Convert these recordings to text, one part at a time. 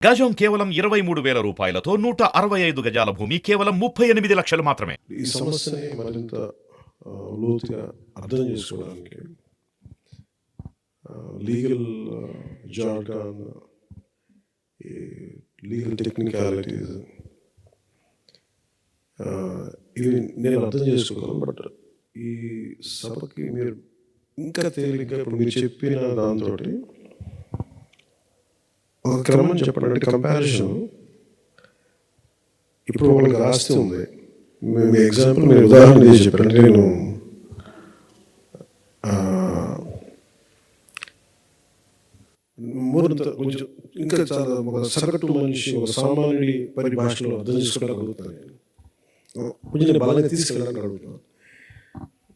గజం కేవలం ఇరవై మూడు వేల రూపాయలతో నూట అరవై ఐదు గజాల భూమి కేవలం ముప్పై ఎనిమిది లక్షలు మాత్రమే. ఈ సమస్యని మరింత లోతుగా అర్థం చేసుకోవడానికి లీగల్ జార్గాన్ లీగల్ టెక్నికాలిటీస్ ఇవి నేను అర్థం చేసుకోగలను బట్ ఈ సభకి మీరు ఇంకా తేలిగ్గా ఇప్పుడు మీరు చెప్పిన దాంతో ఒక క్రమం చెప్పండి అంటే కంపారిజన్ ఇప్పుడు వాళ్ళకి ఆస్తి ఉంది. మీ- మీ ఎగ్జాంపుల్ మీరు ఉదాహరణ చేసి చెప్పారు అంటే నేను మూడంత కొంచెం ఇంకా చాలా ఒక సగటు మనిషి ఒక సామాన్యుడి పరిభాషలో అర్థం చేసుకోవడానికి అడుగుతాను నేను కొంచెం నేను బలంగా తీసుకెళ్ళడానికి అడుగుతున్నాను.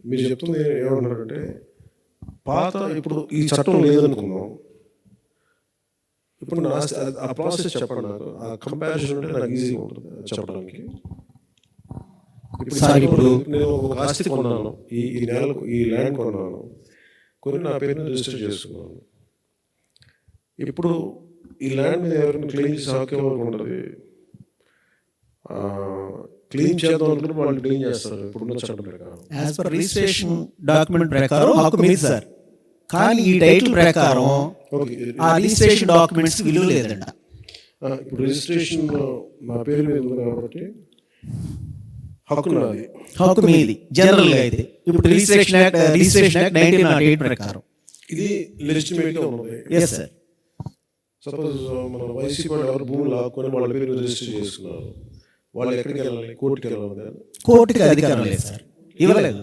మీరు చెప్తుంది ఏమన్నారంటే పాత ఇప్పుడు ఈ చట్టం లేదనుకున్నాం. ఇప్పుడు నా ఆ- ప్రాసెస్ చెప్పండి నాకు. ఆ కంపారిజన్ ఉంటే నాకు ఈజీగా ఉంటుంది. చెప్పడానికి. ఇప్పుడు సార్, ఇప్పుడు- నేను ఒక ఆస్తి కొన్నాను. ఈ ఈ నెల ఈ ల్యాండ్ కొన్నాను. కొని నా పేరుని రిజిస్టర్ చేసుకున్నాను. ఇప్పుడు ఈ ల్యాండ్ మీద ఎవరైనా క్లెయిమ్ చేసే హక్కు ఎవరికి ఉండదు? క్లీన్ చేద్దాం అనుకుంటే వాళ్ళు క్లీన్ చేస్తారు. ఇప్పుడున్న చట్టం ప్రకారం. యాజ్ పర్ రిజిస్ట్రేషన్ డాక్యుమెంట్ ప్రకారం హక్కు మీది సార్ కానీ ఈ టైటిల్ ప్రకారం ఆ రిజిస్ట్రేషన్ డాక్యుమెంట్స్ విలువ లేదంట. ఇప్పుడు రిజిస్ట్రేషన్ నా పేరు మీద ఉంది కాబట్టి హక్కు నాది. హక్కు మీది. జనరల్గా అయితే ఇప్పుడు registration act registration act nineteen nought eight ప్రకారం. ఇది లెజిటిమేట్గా ఉన్నది. ఎస్ సార్ సపోజ్ మన వైసీపీ వాళ్ళు ఎవరు భూములు వాళ్ళ పేరు రిజిస్టర్ చేసుకున్నారు. వాళ్ళు ఎక్కడికి వెళ్ళాలి? కోర్టుకి వెళ్ళాలి కోర్టుకి అధికారం లేదు సార్ ఇవ్వలేదు.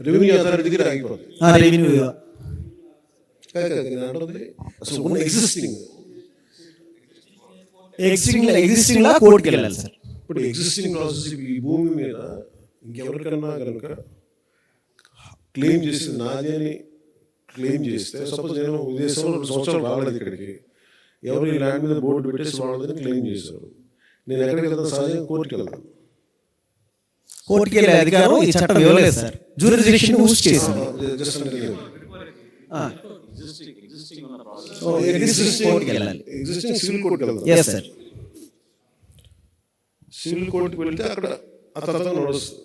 రెవెన్యూ అథారిటీ దగ్గర ఆగిపోతుంది రెవెన్యూ అసలు ఉన్న ఎగ్జిస్టింగ్ ఎగ్జిస్టింగ్ ఎగ్జిస్టింగ్ లా కోర్టుకి వెళ్ళాలి సార్ ఇప్పుడు ఎగ్జిస్టింగ్ ప్రాసెస్ ఈ భూమి మీద ఇంకెవరికన్నా కనుక క్లెయిమ్ చేసి నాది అని క్లెయిమ్ చేస్తే సపోజ్ నేను రెండు సంవత్సరాలు రాలేదు ఇక్కడికి ఎవరు ఈ ల్యాండ్ మీద బోర్డు పెట్టేసి వాళ్ళదని క్లెయిమ్ చేశారు నేను ఎక్కడికి వెళ్తాను సహజంగా కోర్టుకి వెళ్తాను కోర్టుకి వెళ్ళే అధికారం ఈ చట్టం ఇవ్వలేదు సార్. జ్యూరిడిక్షన్ యూజ్ చేసింది. సివిల్ కోర్టుకి వెళ్తే అక్కడ నడుస్తుంది.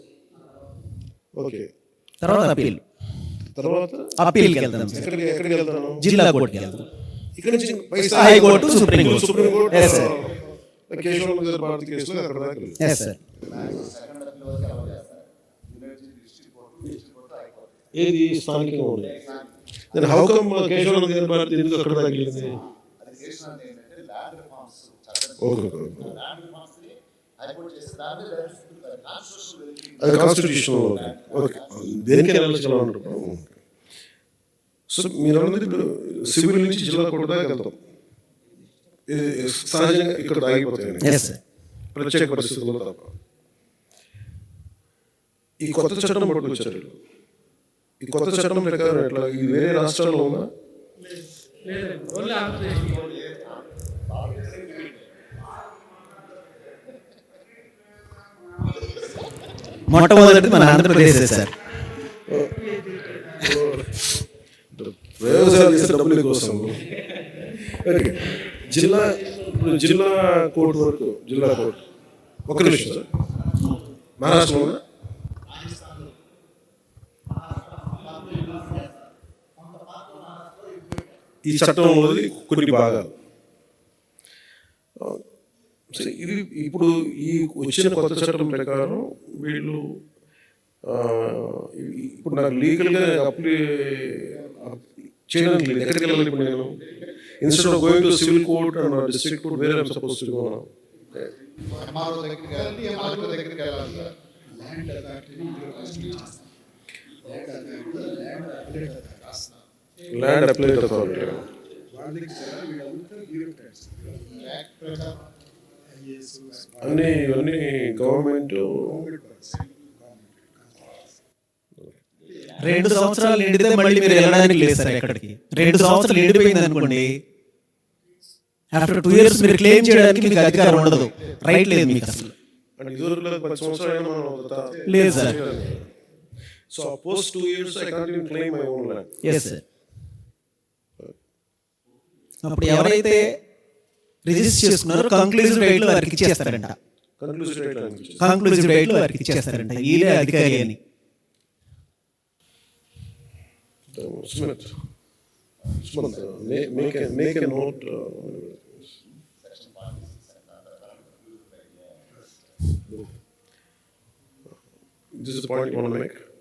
ఓకే తర్వాత అప్పీల్. తర్వాత అప్పీల్కి వెళ్తాం ఎక్కడికి ఎక్కడికి వెళ్తాను జిల్లా కోర్టుకి వెళ్తాం. ఇక్కడ నుంచి supreme court supreme court. Yes sir Kesavananda Bharati కేసులో అక్కడ దాకా వెళ్తాం. ఎస్ సార్ ఏది? స్థానికంగా ఉంది నేను how come Kesavananda Bharati ఎందుకు అక్కడ తగిలింది? ఓకే ఓకే అది కాన్స్టిట్యూషన్ ఓకే దేనికి వెళ్ళాలి సో మీరు అన్నది ఇప్పుడు సివిల్ నుంచి జిల్లా కోర్టు వెళ్తాం. ఇది సహజంగా ఇక్కడ ఆగిపోతాయి. ప్రత్యేక పరిస్థితుల్లో తప్ప. ఈ కొత్త చట్టం పట్టుకొచ్చారు. ఈ కొత్త చట్టం ప్రకారం ఎట్లా? ఇది వేరే రాష్ట్రాల్లో ఉందా? మొట్టమొదటి మన ఆంధ్రప్రదేశ్ సార్. ప్రయోజనాలు చేస్తే డబ్బుల కోసం. ఓకే. జిల్లా ఇప్పుడు జిల్లా కోర్టు వరకు జిల్లా కోర్టు. ఒక నిమిషం సార్. మహారాష్ట్రలో ఈ చట్టంలోది కొన్ని భాగాలు. ఇది ఇప్పుడు ఈ వచ్చిన కొత్త చట్టం ప్రకారం వీళ్ళు ఇప్పుడు నాకు లీగల్గా అప్లై చేయడానికి లేదు. ఎక్కడికి వెళ్ళాలి ఇప్పుడు నేను? Instead of going to civil court and district court వేరే suppose to go land appellate authority అన్ని ఇవన్నీ గవర్నమెంట్ రెండు సంవత్సరాలు నిండితే మళ్ళీ మీరు వెళ్ళడానికి లేదు సార్ ఎక్కడికి. రెండు సంవత్సరాలు నిండిపోయింది అనుకోండి ఆఫ్టర్ టూ ఇయర్స్ మీరు క్లెయిమ్ చేయడానికి మీకు అధికారం ఉండదు. రైట్ లేదు మీకు అసలు. లేదు sir. So post two years I can't even claim my own land yes sir అప్పుడు ఎవరైతే రిజిస్టర్ చేసుకున్నారు కంక్లూజివ్ డేట్లో వారికి ఇచ్చేస్తారంట. కంక్లూజివ్ డేట్లో వారికి ఇచ్చేస్తారంట. ఈలే అధికారి అని. This is the point you want to make?